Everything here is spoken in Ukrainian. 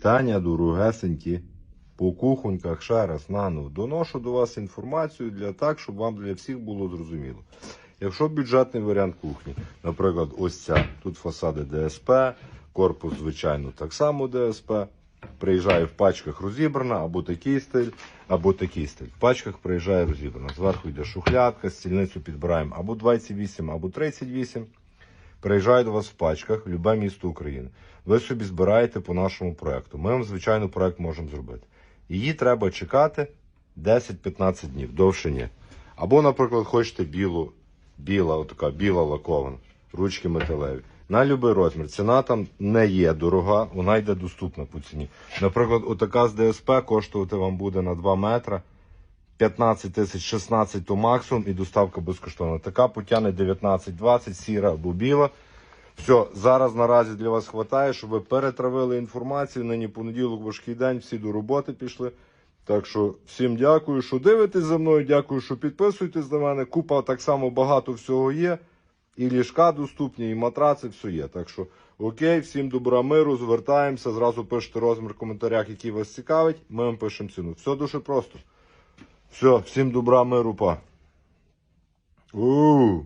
Таня, дорогесенькі, по кухоньках ще раз наново доношу до вас інформацію для так, щоб вам для всіх було зрозуміло. Якщо бюджетний варіант кухні, наприклад, ось ця, тут фасади ДСП, корпус, звичайно, так само ДСП. Приїжджає в пачках розібрана, або такий стиль, або такий стиль. В пачках приїжджає розібрана. Зверху йде шухлядка, стільницю підбираємо або 28, або 38. Приїжджає до вас в пачках, в любе місто України. Ви собі збираєте по нашому проекту. Ми вам, звичайно, проект можемо зробити. Її треба чекати 10-15 днів, довше ні. Або, наприклад, хочете білу, біла, отака біла лакована, ручки металеві. На будь-який розмір. Ціна там не є дорога, вона йде доступна по ціні. Наприклад, отака з ДСП коштувати вам буде на 2 метри 15 тисяч 16 то максимум і доставка безкоштовна. Така потягне 19-20, сіра або біла. Все, зараз наразі для вас вистачає, щоб ви перетравили інформацію. Нині понеділок, важкий день, всі до роботи пішли. Так що всім дякую, що дивитесь за мною. Дякую, що підписуєтесь на мене. Купа так само багато всього є. І ліжка доступні, і матраци, все є. Так що окей, всім добра миру, звертаємося. Зразу пишете розмір в коментарях, який вас цікавить. Ми вам пишемо ціну. Все дуже просто. Все, всім добра миру, па. У.